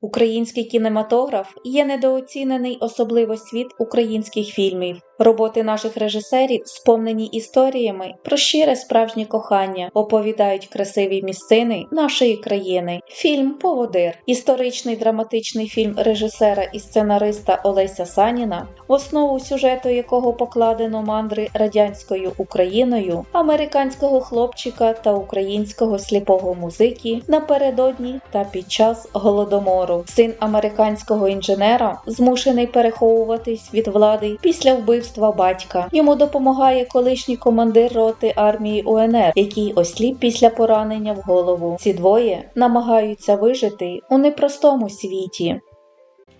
Український кінематограф є недооцінений особливо світ українських фільмів. Роботи наших режисерів сповнені історіями про щире справжнє кохання, оповідають красиві місцини нашої країни. Фільм Поводир, історичний драматичний фільм режисера і сценариста Олеся Саніна, в основу сюжету якого покладено мандри радянською Україною, американського хлопчика та українського сліпого музики напередодні та під час голодомору. Син американського інженера змушений переховуватись від влади після вбивства батька. Йому допомагає колишній командир роти армії УНР, який осліп після поранення в голову. Ці двоє намагаються вижити у непростому світі.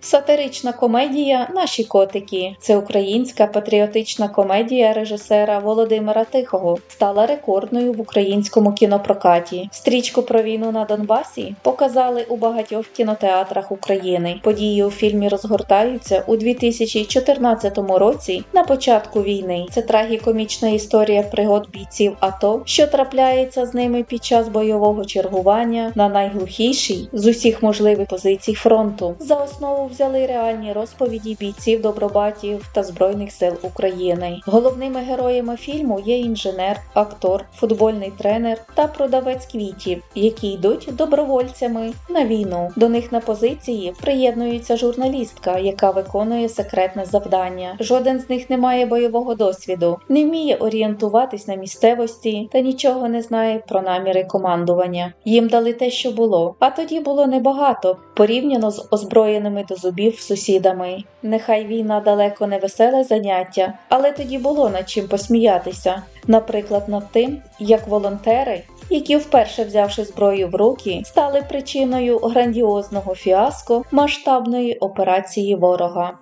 Сатирична комедія Наші котики це українська патріотична комедія режисера Володимира Тихого, стала рекордною в українському кінопрокаті. Стрічку про війну на Донбасі показали у багатьох кінотеатрах України. Події у фільмі розгортаються у 2014 році на початку війни. Це трагікомічна історія пригод бійців АТО, що трапляється з ними під час бойового чергування на найглухішій з усіх можливих позицій фронту. За основу взяли реальні розповіді бійців добробатів та збройних сил України. Головними героями фільму є інженер, актор, футбольний тренер та продавець квітів, які йдуть добровольцями на війну. До них на позиції приєднується журналістка, яка виконує секретне завдання. Жоден з них не має бойового досвіду, не вміє орієнтуватись на місцевості та нічого не знає про наміри командування. Їм дали те, що було, а тоді було небагато порівняно з озброєними до зубів сусідами. Нехай війна далеко не веселе заняття, але тоді було над чим посміятися. Наприклад, над тим, як волонтери, які вперше взявши зброю в руки, стали причиною грандіозного фіаско масштабної операції ворога.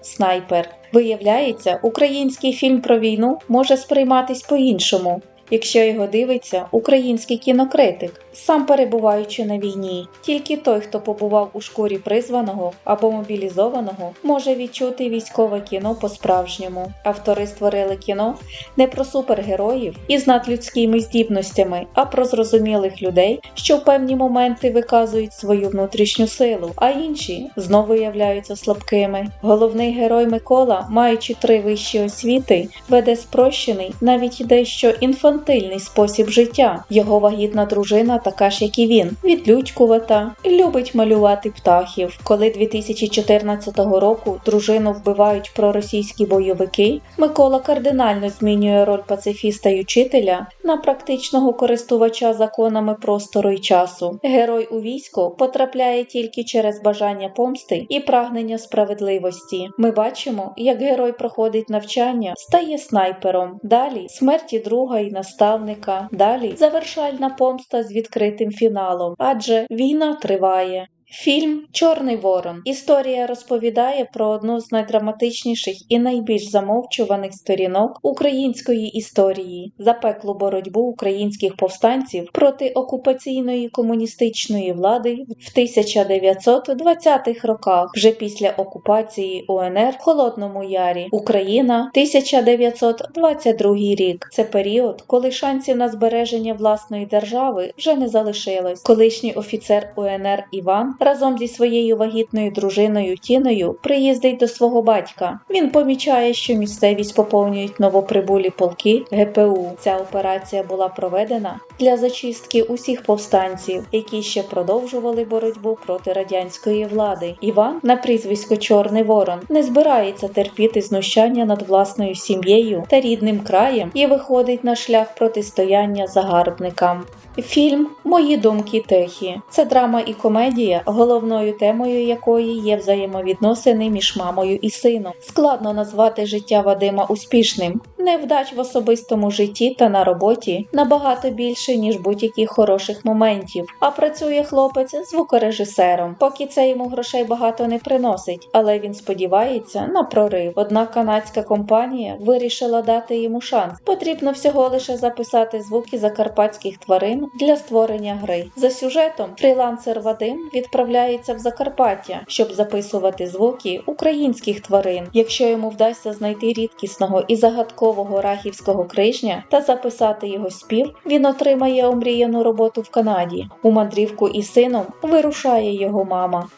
Снайпер. Виявляється, український фільм про війну може сприйматись по-іншому, якщо його дивиться український кінокритик, сам перебуваючи на війні. Тільки той, хто побував у шкурі призваного або мобілізованого, може відчути військове кіно по-справжньому. Автори створили кіно не про супергероїв із надлюдськими здібностями, а про зрозумілих людей, що в певні моменти виказують свою внутрішню силу, а інші знову являються слабкими. Головний герой Микола, маючи три вищі освіти, веде спрощений, навіть дещо інфантильний спосіб життя. Його вагітна дружина така ж, як і він, відлючкувата, любить малювати птахів. Коли 2014 року дружину вбивають проросійські бойовики, Микола кардинально змінює роль пацифіста й учителя на практичного користувача законами простору й часу. Герой у військо потрапляє тільки через бажання помсти і прагнення справедливості. Ми бачимо, як герой проходить навчання, стає снайпером. Далі смерті друга і наставника. Далі завершальна помста з відкритим фіналом, адже війна триває. Фільм Чорний Ворон. Історія розповідає про одну з найдраматичніших і найбільш замовчуваних сторінок української історії запеклу боротьбу українських повстанців проти окупаційної комуністичної влади в 1920-х роках, вже після окупації УНР в Холодному Ярі. Україна 1922 рік. Це період, коли шансів на збереження власної держави вже не залишилось. Колишній офіцер УНР Іван разом зі своєю вагітною дружиною Тіною приїздить до свого батька. Він помічає, що місцевість поповнюють новоприбулі полки ГПУ. Ця операція була проведена для зачистки усіх повстанців, які ще продовжували боротьбу проти радянської влади. Іван на прізвисько Чорний Ворон не збирається терпіти знущання над власною сім'єю та рідним краєм і виходить на шлях протистояння загарбникам. Фільм Мої думки Техі. це драма і комедія, головною темою якої є взаємовідносини між мамою і сином. Складно назвати життя Вадима успішним. Невдач в особистому житті та на роботі набагато більше, ніж будь-яких хороших моментів. А працює хлопець звукорежисером. Поки це йому грошей багато не приносить, але він сподівається на прорив. Однак канадська компанія вирішила дати йому шанс. Потрібно всього лише записати звуки закарпатських тварин для створення гри. За сюжетом фрілансер Вадим відправляється в Закарпаття, щоб записувати звуки українських тварин. Якщо йому вдасться знайти рідкісного і загадкового загадкового рахівського крижня та записати його спів, він отримає омріяну роботу в Канаді. У мандрівку із сином вирушає його мама.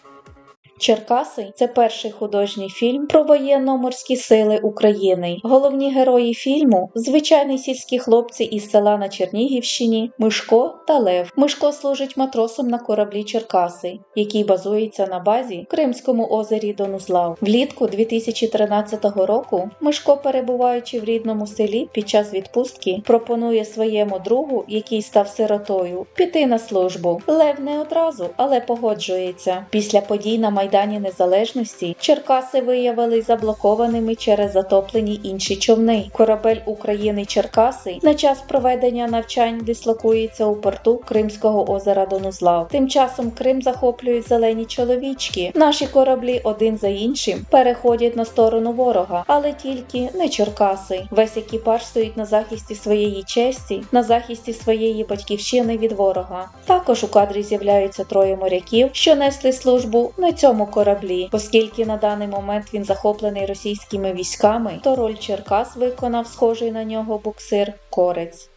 Черкаси це перший художній фільм про воєнно-морські сили України. Головні герої фільму звичайні сільські хлопці із села на Чернігівщині, Мишко та Лев. Мишко служить матросом на кораблі Черкаси, який базується на базі в Кримському озері Донузлав. Влітку 2013 року Мишко, перебуваючи в рідному селі під час відпустки, пропонує своєму другу, який став сиротою, піти на службу. Лев не одразу, але погоджується. Після подій на Майдані Незалежності Черкаси виявили заблокованими через затоплені інші човни. Корабель України Черкаси на час проведення навчань дислокується у порту Кримського озера Донузлав. Тим часом Крим захоплюють зелені чоловічки. Наші кораблі один за іншим переходять на сторону ворога, але тільки не Черкаси. Весь екіпаж стоїть на захисті своєї честі, на захисті своєї батьківщини від ворога. Також у кадрі з'являються троє моряків, що несли службу на цьому кораблі, оскільки на даний момент він захоплений російськими військами, то роль Черкас виконав схожий на нього буксир Корець.